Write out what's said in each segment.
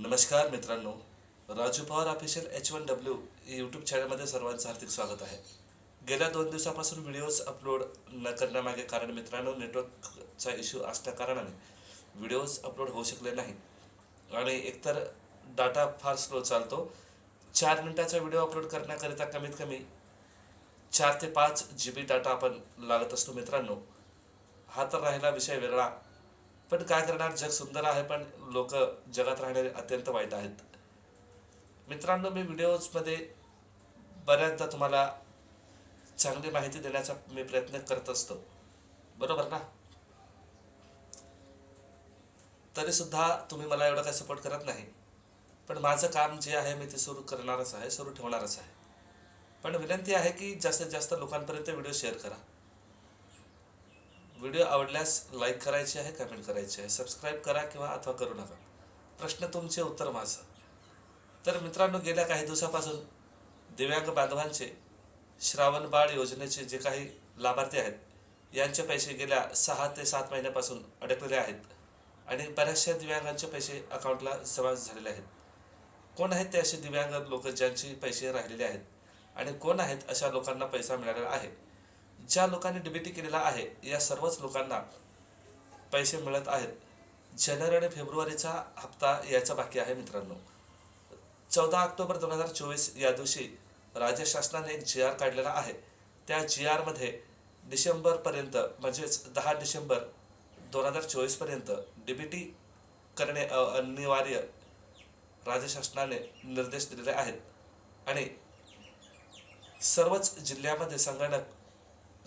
नमस्कार मित्रांनो Raju Pawar official H one W YouTube चॅनलमध्ये सर्वांचं हार्दिक स्वागत आहे. गेल्या दोन दिवसापासून व्हिडिओज अपलोड न करण्यामागे कारण मित्रांनो नेटवर्कचा इश्यू असल्या कारणाने व्हिडिओज अपलोड होऊ शकले नाही. आणि एकतर डाटा फार स्लो चालतो. चार मिनटाचा व्हिडिओ अपलोड करण्याकरिता कमीत कमी चार ते पाच जी बी डाटा आपण लागत असतो मित्रांनो. हा तर राहिला विषय वेगळा. पण काय करणार? जग सुंदर आहे पण लोक जगात राहणारे अत्यंत वाईट आहेत. मित्रांनो मी व्हिडिओजमध्ये बऱ्याचदा तुम्हाला चांगली माहिती देण्याचा मी प्रयत्न करत असतो. बरोबर ना? तरी सुद्धा तुम्ही मला एवढा काही सपोर्ट करत नाही. पण माझं काम जे आहे मी ते सुरू करणारच आहे सुरू ठेवणारच आहे. पण विनंती आहे की जास्तीत जास्त लोकांपर्यंत व्हिडिओ शेअर करा. व्हिडिओ आवडल्यास लाईक करायची आहे कमेंट करायची आहे. सबस्क्राईब करा किंवा अथवा करू नका. प्रश्न तुमचे उत्तर माझं. तर मित्रांनो गेल्या काही दिवसापासून दिव्यांग बांधवांचे श्रावण बाळ योजनेचे जे काही लाभार्थी आहेत यांचे पैसे गेल्या सहा ते सात महिन्यापासून अडकलेले आहेत आणि बऱ्याचशा दिव्यांगांचे पैसे अकाउंटला जमा झालेले आहेत. कोण आहेत ते असे दिव्यांग लोक ज्यांचे पैसे राहिलेले आहेत? आणि कोण आहेत अशा लोकांना पैसा मिळालेला आहे? ज्या लोकांनी डीबीटी केलेला आहे या सर्वच लोकांना पैसे मिळत आहेत. जानेवारी आणि फेब्रुवारीचा हप्ता यायचा बाकी आहे मित्रांनो. चौदा ऑक्टोबर दोन हजार चोवीस या दिवशी राज्य शासनाने एक जी आर काढलेला आहे. त्या जी आरमध्ये डिसेंबरपर्यंत म्हणजेच दहा डिसेंबर दोन हजार चोवीसपर्यंत डीबीटी करणे अनिवार्य राज्य शासनाने निर्देश दिलेले आहेत. आणि सर्वच जिल्ह्यामध्ये संगणक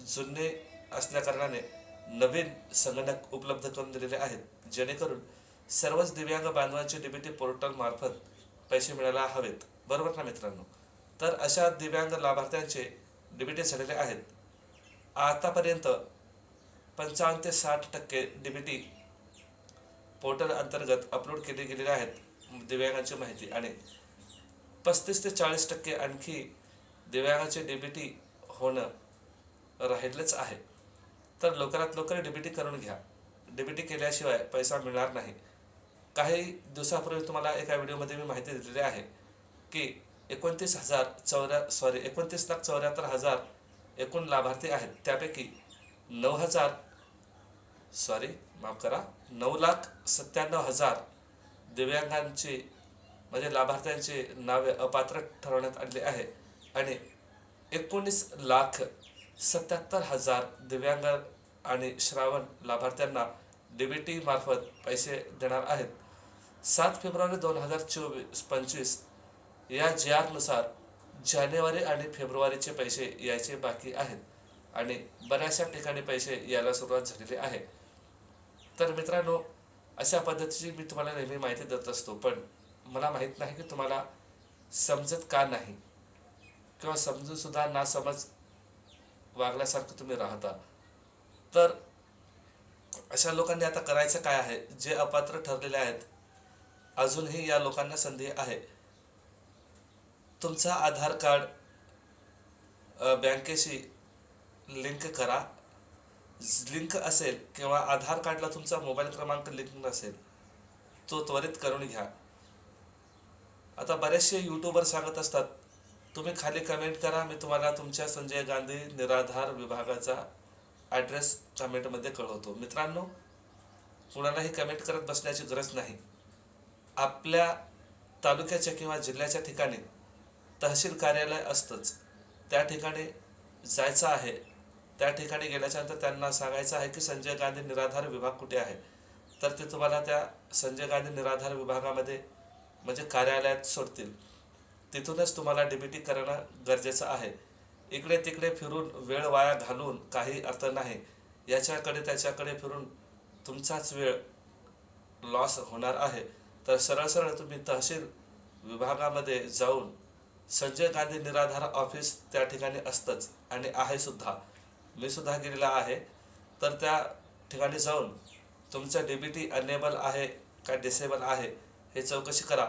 जुने असल्याकारणाने नवीन संगणक उपलब्ध करून दिलेले आहेत जेणेकरून सर्वच दिव्यांग बांधवांचे डीबीटी पोर्टल मार्फत पैसे मिळायला हवेत. बरोबर ना मित्रांनो? तर अशा दिव्यांग लाभार्थ्यांचे डीबीटी झालेले आहेत. आतापर्यंत पंचावन्न ते साठ टक्के डीबीटी पोर्टल अंतर्गत अपलोड केले गेलेले आहेत दिव्यांगांची माहिती. आणि पस्तीस ते चाळीस टक्के आणखी दिव्यांगाचे डीबीटी होणं राहिलेच आहे. तर लवकरात लवकर डीबीटी करून घ्या. डीबीटी केल्याशिवाय पैसा मिळणार नाही. काही दिवसापूर्वी तुम्हाला एका व्हिडिओमध्ये मी माहिती दिलेली आहे की एकोणतीस हजार चौऱ्या सॉरी एकोणतीस लाख चौऱ्याहत्तर हजार एकूण लाभार्थी आहेत. त्यापैकी नऊ हजार सॉरी माफ करा नऊ लाख सत्त्याण्णव हजार दिव्यांगांची म्हणजे लाभार्थ्यांची नावे अपात्र ठरवण्यात आलेली आहे. आणि एकोणीस लाख सत्याहत्तर हजार दिव्यांग आणि श्रावण लाभार्थ्यांना डीबीटी मार्फत पैसे देणार आहेत. सात फेब्रुवारी दोन हजार चोवीस पंचवीस या जी आरनुसार जानेवारी आणि फेब्रुवारीचे पैसे यायचे बाकी आहेत आणि बऱ्याचशा ठिकाणी पैसे यायला सुरुवात झालेली आहे. तर मित्रांनो अशा पद्धतीची मी तुम्हाला नेहमी माहिती देत असतो पण मला माहीत नाही की तुम्हाला समजत का नाही? किंवा समजूनसुद्धा ना समज वागल्यासारखं तुम्ही राहता. तर अशा लोकांनी आता करायचं काय आहे? जे अपात्र ठरलेले आहेत अजूनही या लोकांना संधी आहे. तुमचा आधार कार्ड बँकेशी लिंक करा. लिंक असेल किंवा आधार कार्डला तुमचा मोबाईल क्रमांक लिंक नसेल तो त्वरित करून घ्या. आता बरेचसे यूट्यूबर सांगत असतात तुम्ही खाली कमेंट करा. मी तुम्हाला तुमच्या संजय गांधी निराधार विभागाचा ॲड्रेस कमेंटमध्ये कळवतो. मित्रांनो कुणालाही कमेंट करत बसण्याची गरज नाही. आपल्या तालुक्याच्या किंवा जिल्ह्याच्या ठिकाणी तहसील कार्यालय असतंच. त्या ठिकाणी जायचं आहे. त्या ठिकाणी गेल्याच्यानंतर त्यांना सांगायचं आहे की संजय गांधी निराधार विभाग कुठे आहे? तर ते तुम्हाला त्या संजय गांधी निराधार विभागामध्ये म्हणजे कार्यालयात सोडतील. तिथूनच तुम्हाला डीबीटी करणं गरजेचं आहे. इकडे तिकडे फिरून वेळ वाया घालून काही अर्थ नाही. याच्याकडे त्याच्याकडे फिरून तुमचाच वेळ लॉस होणार आहे. तर सरळ सरळ तुम्ही तहसील विभागामध्ये जाऊन संजय गांधी निराधार ऑफिस त्या ठिकाणी असतंच आणि आहे सुद्धा. मी सुद्धा गेलेला आहे. तर त्या ठिकाणी जाऊन तुमचं डीबीटी अनेबल आहे का डिसेबल आहे हे चौकशी करा.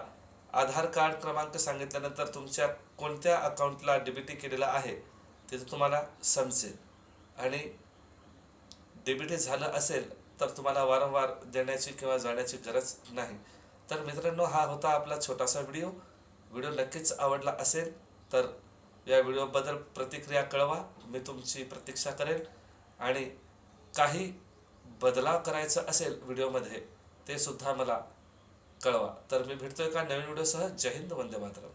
आधार कार्ड क्रमांक सांगितल्यानंतर तुमच्या कोणत्या अकाउंटला डेबिटी केलेला आहे ते तुम्हाला समजेल. आणि डीबीटी झालं असेल तर तुम्हाला वारंवार देण्याची किंवा जाण्याची गरज नाही. तर मित्रांनो हा होता आपला छोटासा व्हिडिओ. व्हिडिओ नक्कीच आवडला असेल तर या व्हिडिओबद्दल प्रतिक्रिया कळवा. मी तुमची प्रतीक्षा करेन. आणि काही बदलाव करायचा असेल व्हिडिओमध्ये ते सुद्धा मला कळवा. तर मी भेटतोय का नवीन व्हिडिओसह. जय हिंद वंदे मातरम.